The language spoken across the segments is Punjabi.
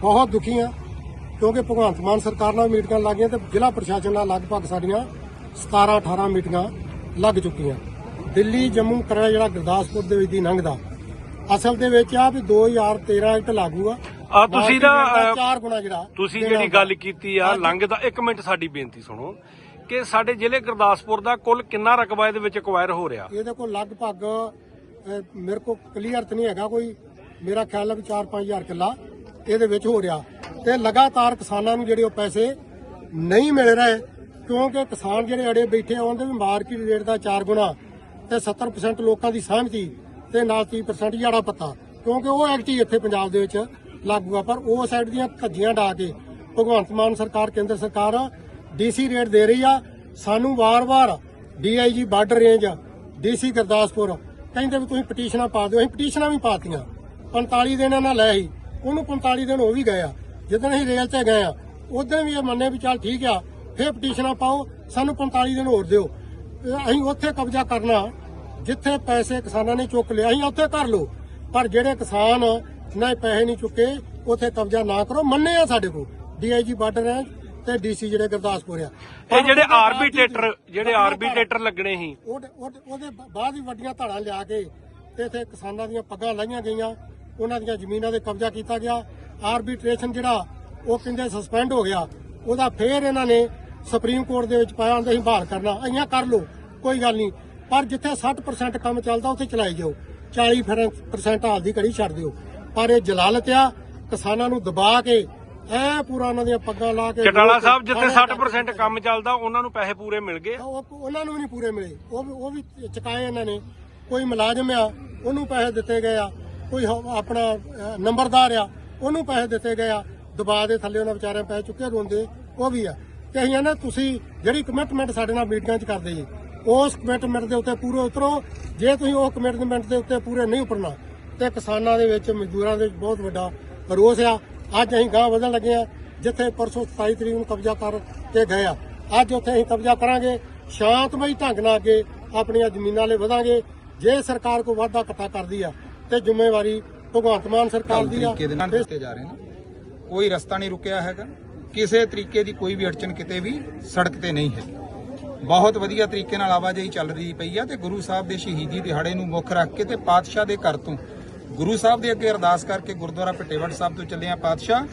ਬਹੁਤ ਦੁਖੀ ਆ ਕਿਉਂਕਿ ਭਗਵੰਤ ਮਾਨ ਸਰਕਾਰ ਨਾਲ ਮੀਟਿੰਗਾਂ ਲੱਗੀਆਂ ਤੇ ਜ਼ਿਲ੍ਹਾ ਪ੍ਰਸ਼ਾਸਨ ਨਾਲ ਲਗਭਗ ਸਾਡੀਆਂ 17 18 ਮੀਟਿੰਗਾਂ ਲੱਗ ਚੁੱਕੀਆਂ। ਦਿੱਲੀ ਜੰਮੂ ਕਰਾ ਜਿਹੜਾ ਗੁਰਦਾਸਪੁਰ ਦੇ ਵਿੱਚ ਦੀ ਲੰਘਦਾ ਅਸਲ ਦੇ ਵਿੱਚ ਆ ਵੀ 2013 ਐਕਟ ਲਾਗੂ ਆ। ਆ ਤੁਸੀਂ ਦਾ ਚਾਰ ਗੁਣਾ ਜਿਹੜਾ ਤੁਸੀਂ ਜਿਹੜੀ। ਗੱਲ ਕੀਤੀ ਆ ਲੰਘਦਾ ਇੱਕ ਮਿੰਟ ਸਾਡੀ ਬੇਨਤੀ ਸੁਣੋ ਕਿ ਸਾਡੇ ਜ਼ਿਲ੍ਹੇ ਗੁਰਦਾਸਪੁਰ ਦਾ ਕੁੱਲ ਕਿੰਨਾ ਰਕਬਾ ਇਹਦੇ ਵਿੱਚ ਐਕਵਾਇਰ ਹੋ ਰਿਹਾ? ਇਹਦੇ ਕੋਲ ਲਗਭਗ ਮੇਰੇ ਕੋਲ ਕਲੀਅਰ ਤਾਂ ਨਹੀਂ ਹੈਗਾ ਕੋਈ। ਮੇਰਾ ਖਿਆਲ ਹੈ ਵੀ 4-5000 ਕਿੱਲਾ। ਇਹਦੇ ਵਿੱਚ ਹੋ ਰਿਹਾ ਤੇ ਲਗਾਤਾਰ ਕਿਸਾਨਾਂ ਨੂੰ ਜਿਹੜੇ ਉਹ ਪੈਸੇ ਨਹੀਂ ਮਿਲ ਰਹੇ, ਕਿਉਂਕਿ ਕਿਸਾਨ ਜਿਹੜੇ ਅੜੇ ਬੈਠੇ ਆ, ਉਹਦੇ ਵੀ ਮਾਰਕੀਟ ਰੇਟ ਦਾ 4 ਗੁਣਾ ਤੇ 70% ਲੋਕਾਂ ਦੀ ਸਹਿਮਤੀ ਤੇ ਨਾਲ 30% ਜਾੜਾ ਪੱਤਾ, ਕਿਉਂਕਿ ਉਹ ਐਕਟ ਹੀ ਇੱਥੇ ਪੰਜਾਬ ਦੇ ਵਿੱਚ ਲਾਗੂ ਆ, ਪਰ ਉਹ ਸਾਈਡ ਦੀਆਂ ਧੱਜੀਆਂ ਡਾ ਕੇ ਭਗਵੰਤ ਮਾਨ ਸਰਕਾਰ, ਕੇਂਦਰ ਸਰਕਾਰ ਡੀਸੀ ਰੇਟ ਦੇ ਰਹੀ ਆ। ਸਾਨੂੰ ਵਾਰ-ਵਾਰ DIG border range DC Gurdaspur, ਕਹਿੰਦੇ ਵੀ ਤੁਸੀਂ ਪਟੀਸ਼ਨਾਂ ਪਾ ਦਿਓ, ਅਸੀਂ ਪਟੀਸ਼ਨਾਂ ਵੀ ਪਾਤੀਆਂ 45 ਦਿਨ ਇਹਨਾਂ ਲੈ ਸੀ ਉਹਨੂੰ 45 ਦਿਨ ਹੋ ਵੀ ਗਏ ਆ। ਜਦੋਂ ਅਸੀਂ ਰੇਲ ਤੇ ਗਏ ਆ ਉਦੋਂ ਵੀ ਇਹ ਮੰਨੇ ਵੀ ਚੱਲ ਠੀਕ ਆ ਫੇਰ ਪਟੀਸ਼ਨਾਂ ਪਾਓ ਸਾਨੂੰ 45 ਦਿਨ ਹੋਰ ਦਿਓ। ਅਸੀਂ ਉੱਥੇ ਕਬਜ਼ਾ ਕਰਨਾ ਜਿੱਥੇ ਪੈਸੇ ਕਿਸਾਨਾਂ ਨੇ ਚੁੱਕ ਲਿਆ ਅਸੀਂ ਉੱਥੇ ਕਰ ਲਓ। ਪਰ ਜਿਹੜੇ ਕਿਸਾਨ ਨਾ ਪੈਸੇ ਨਹੀਂ ਚੁੱਕੇ ਉੱਥੇ ਕਬਜ਼ਾ ਨਾ ਕਰੋ ਮੰਨੇ ਆ ਸਾਡੇ ਕੋਲ। ਡੀਆਈਜੀ ਬਾਰਡਰ ਰੇਂਜ ਤੇ ਡੀਸੀ ਜਿਹੜੇ ਗੁਰਦਾਸਪੁਰ ਆ। ਇਹ ਜਿਹੜੇ ਵੀ- ਜਿਹੜੇ ਆਰਬੀਟ੍ਰੇਟਰ ਲੱਗਣੇ ਸੀ। ਉਹਦੇ ਬਾਅਦ ਹੀ ਵੱਡੀਆਂ ਧਾੜਾਂ ਲਿਆ ਕੇ ਤੇ ਇੱਥੇ ਕਿਸਾਨਾਂ ਦੀਆਂ ਪੱਗਾਂ ਲਾਈਆਂ ਗਈਆਂ। ਉਹਨਾਂ ਦੀਆਂ ਜ਼ਮੀਨਾਂ ਦੇ ਕਬਜ਼ਾ ਕੀਤਾ ਗਿਆ। ਆਰਬਿਟ੍ਰੇਸ਼ਨ ਜਿਹੜਾ ਉਹ ਕਹਿੰਦੇ ਸਸਪੈਂਡ ਹੋ ਗਿਆ। ਉਹਦਾ ਫੇਰ ਇਹਨਾਂ ਨੇ ਸੁਪਰੀਮ ਕੋਰਟ ਦੇ ਵਿੱਚ ਪਾਇਆ ਹੁੰਦਾ ਅਸੀਂ ਬਹਾਲ ਕਰਨਾ। ਅਈਆਂ ਕਰ ਲੋ ਕੋਈ ਗੱਲ ਨਹੀਂ। ਪਰ ਜਿੱਥੇ 60% ਕੰਮ ਚੱਲਦਾ ਉੱਥੇ ਚਲਾਈ ਜਾਓ। 40% ਹਾਲ ਦੀ ਘੜੀ ਛੱਡ ਦਿਓ। ਪਰ ਇਹ ਜਲਾਲਤ ਆ ਕਿਸਾਨਾਂ ਨੂੰ ਦਬਾ ਕੇ ਐ ਪੂਰਾ ਉਹਨਾਂ ਦੀਆਂ ਪੱਗਾਂ ਲਾ ਕੇ ਚਟਾਲਾ ਸਾਹਿਬ ਜਿੱਥੇ 60% ਕੰਮ ਚੱਲਦਾ ਉਹਨਾਂ ਨੂੰ ਪੈਸੇ ਪੂਰੇ ਮਿਲ ਗਏ? ਉਹਨਾਂ ਨੂੰ ਵੀ ਨਹੀਂ ਪੂਰੇ ਮਿਲੇ। ਉਹ ਉਹ ਵੀ ਚਕਾਏ ਇਹਨਾਂ ਨੇ। ਕੋਈ ਮੁਲਾਜ਼ਮ ਆ ਉਹਨੂੰ ਪੈਸੇ ਦਿੱਤੇ ਗਏ ਆ। ਕੋਈ ਹ- ਆਪਣਾ ਨੰਬਰਦਾਰ ਆ, ਉਹਨੂੰ ਪੈਸੇ ਦਿੱਤੇ ਗਏ ਆ। ਦਬਾਅ ਦੇ ਥੱਲੇ ਉਹਨਾਂ ਵਿਚਾਰਿਆਂ ਪੈਸੇ ਚੁੱਕੇ ਰੋਂਦੇ, ਉਹ ਵੀ ਆ। ਤੇ ਅਸੀਂ ਨਾ ਤੁਸੀਂ ਜਿਹੜੀ ਕਮਿਟਮੈਂਟ ਸਾਡੇ ਨਾਲ ਮੀਟਿੰਗਾਂ 'ਚ ਕਰਦੇ ਜੀ, ਉਸ ਕਮਿਟਮੈਂਟ ਦੇ ਉੱਤੇ ਪੂਰੇ ਉਤਰੋ। ਜੇ ਤੁਸੀਂ ਉਹ ਕਮਿਟਮੈਂਟ ਦੇ ਉੱਤੇ ਪੂਰੇ ਨਹੀਂ ਉਤਰਨਾ, ਤੇ ਕਿਸਾਨਾਂ ਦੇ ਵਿੱਚ, ਮਜ਼ਦੂਰਾਂ ਦੇ ਵਿੱਚ ਬਹੁਤ ਵੱਡਾ ਰੋਸ ਆ। ਅੱਜ ਅਸੀਂ ਗਾਂ ਵਧਣ ਲੱਗੇ ਆ, ਜਿੱਥੇ ਪਰਸੋਂ 27 ਤਰੀਕ ਨੂੰ ਕਬਜ਼ਾ ਕਰ ਕੇ ਗਏ ਆ। ਅੱਜ ਉੱਥੇ ਅਸੀਂ ਕਬਜ਼ਾ ਕਰਾਂਗੇ, ਸ਼ਾਂਤਮਈ ਢੰਗ ਨਾਲ ਅੱਗੇ ਆਪਣੀਆਂ ਜ਼ਮੀਨਾਂ ਲਈ ਵਧਾਂਗੇ। ਜੇ ਸਰਕਾਰ ਕੋਈ ਵਾਧਾ ਇਕੱਠਾ ਕਰਦੀ ਆ ਤੇ ਜ਼ਿੰਮੇਵਾਰੀ ਭਗਵੰਤ ਮਾਨ ਸਰਕਾਰ ਦੀ ਆ। ਤਰੀਕੇ ਦੇ ਨਾਲ ਦਿੱਤੇ ਜਾ ਰਹੇ ਨੇ? ਕੋਈ ਰਸਤਾ ਨਹੀਂ ਰੁਕਿਆ ਹੈਗਾ। ਕਿਸੇ ਤਰੀਕੇ ਦੀ ਕੋਈ ਵੀ ਅੜਚਨ ਕਿਤੇ ਵੀ ਸੜਕ ਤੇ ਨਹੀਂ ਹੈ। ਬਹੁਤ ਵਧੀਆ ਤਰੀਕੇ ਨਾਲ ਆਵਾਜਾਈ ਚੱਲ ਰਹੀ ਪਈ ਆ ਤੇ ਗੁਰੂ ਸਾਹਿਬ ਦੇ ਸ਼ਹੀਦੀ ਦਿਹਾੜੇ ਨੂੰ ਮੁੱਖ ਰੱਖ ਕੇ ਤੇ ਪਾਤਸ਼ਾਹ ਦੇ ਘਰ ਤੋਂ। ਗੁਰੂ ਸਾਹਿਬ ਦੇ ਅੱਗੇ ਅਰਦਾਸ ਕਰਕੇ ਗੁਰਦੁਆਰਾ ਭਿੱਟੇਵੜ ਸਾਹਿਬ ਤੋਂ ਚੱਲੇ ਆ ਪਾਤਸ਼ਾਹ।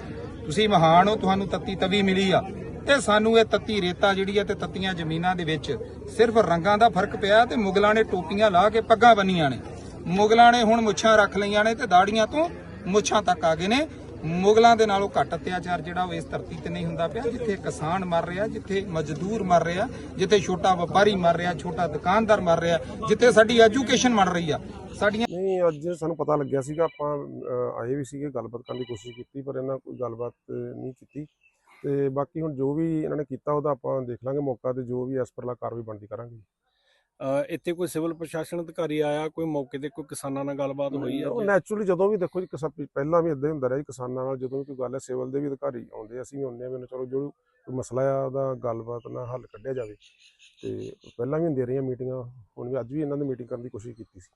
ਤੁਸੀਂ ਮਹਾਨ ਹੋ ਤੁਹਾਨੂੰ ਤੱਤੀ ਤਵੀ ਮਿਲੀ ਆ। ਤੇ ਸਾਨੂੰ ਇਹ ਤੱਤੀ ਰੇਤਾ ਜਿਹੜੀ ਆ ਤੇ ਤੱਤੀਆਂ ਜ਼ਮੀਨਾਂ ਦੇ ਵਿੱਚ ਸਿਰਫ ਰੰਗਾਂ ਦਾ ਫ਼ਰਕ ਪਿਆ ਤੇ ਮੁਗਲਾਂ ਨੇ ਟੋਪੀਆਂ ਲਾ ਕੇ ਪੱਗਾਂ ਬੰਨੀਆਂ ਨੇ। ਮੁਗਲਾਂ ਨੇ ਹੁਣ ਮੁੱਛਾਂ ਰੱਖ ਲਈਆਂ ਨੇ ਤੇ ਦਾੜੀਆਂ ਤੋਂ ਮੁੱਛਾਂ ਤੱਕ ਆ ਗਏ ਨੇ। ਮੁਗਲਾਂ ਦੇ ਨਾਲੋਂ ਘੱਟ ਅਤਿਆਚਾਰ ਜਿਹੜਾ ਉਹ ਇਸ ਧਰਤੀ ਤੇ ਨਹੀਂ ਹੁੰਦਾ ਪਿਆ, ਜਿੱਥੇ ਕਿਸਾਨ ਮਰ ਰਿਹਾ, ਜਿੱਥੇ ਮਜ਼ਦੂਰ ਮਰ ਰਿਹਾ, ਜਿੱਥੇ ਛੋਟਾ ਵਪਾਰੀ ਮਰ ਰਿਹਾ, ਛੋਟਾ ਦੁਕਾਨਦਾਰ ਮਰ ਰਿਹਾ, ਜਿੱਥੇ ਸਾਡੀ ਐਜੂਕੇਸ਼ਨ ਮਰ ਰਹੀ ਆ। ਸਾਡੀਆਂ ਨਹੀਂ, ਅੱਜ ਸਾਨੂੰ ਪਤਾ ਲੱਗਿਆ ਸੀਗਾ, ਆਪਾਂ ਆਏ ਵੀ ਸੀਗੇ, ਗੱਲਬਾਤ ਕਰਨ ਦੀ ਕੋਸ਼ਿਸ਼ ਕੀਤੀ, ਪਰ ਇਹਨਾਂ ਕੋਈ ਗੱਲਬਾਤ ਨਹੀਂ ਕੀਤੀ। ਤੇ ਬਾਕੀ ਹੁਣ ਜੋ ਵੀ ਇਹਨਾਂ ਨੇ ਕੀਤਾ, ਉਹਦਾ ਆਪਾਂ ਦੇਖ ਲਾਂਗੇ ਮੌਕਾ ਤੇ ਜੋ ਵੀ ਇਸ ਪਰਲਾ ਕਾਰਵਾਈ ਬਣਦੀ ਕਰਾਂਗੇ। ਇੱਥੇ ਕੋਈ ਸਿਵਲ ਪ੍ਰਸ਼ਾਸਨ ਅਧਿਕਾਰੀ ਆਇਆ ਕੋਈ ਮੌਕੇ ਤੇ ਕੋਈ ਕਿਸਾਨਾਂ ਨਾਲ ਗੱਲਬਾਤ ਹੋਈ ਆ ਉਹ? ਨੈਚੁਰਲੀ ਜਦੋਂ ਵੀ ਦੇਖੋ ਜੀ ਕਿਸਾ- ਪਹਿਲਾਂ ਵੀ ਇਦਾਂ ਹੀ ਹੁੰਦਾ ਰਿਹਾ ਜੀ ਕਿਸਾਨਾਂ ਨਾਲ ਜਦੋਂ ਵੀ ਕੋਈ ਗੱਲ ਹੈ ਸਿਵਲ ਦੇ ਵੀ ਅਧਿਕਾਰੀ ਆਉਂਦੇ ਅਸੀਂ ਵੀ ਆਉਂਦੇ ਆ ਮੈਨੂੰ ਚਲੋ ਜੋ ਕੋਈ ਮਸਲਾ ਆ ਉਹਦਾ ਗੱਲਬਾਤ ਨਾਲ ਹੱਲ ਕੱਢਿਆ ਜਾਵੇ ਤੇ ਪਹਿਲਾਂ ਵੀ ਹੁੰਦੀਆਂ ਰਹੀਆਂ ਮੀਟਿੰਗਾਂ ਹੁਣ ਵੀ ਅੱਜ ਵੀ ਇਹਨਾਂ ਨੇ ਮੀਟਿੰਗ ਕਰਨ ਦੀ ਕੋਸ਼ਿਸ਼ ਕੀਤੀ ਸੀ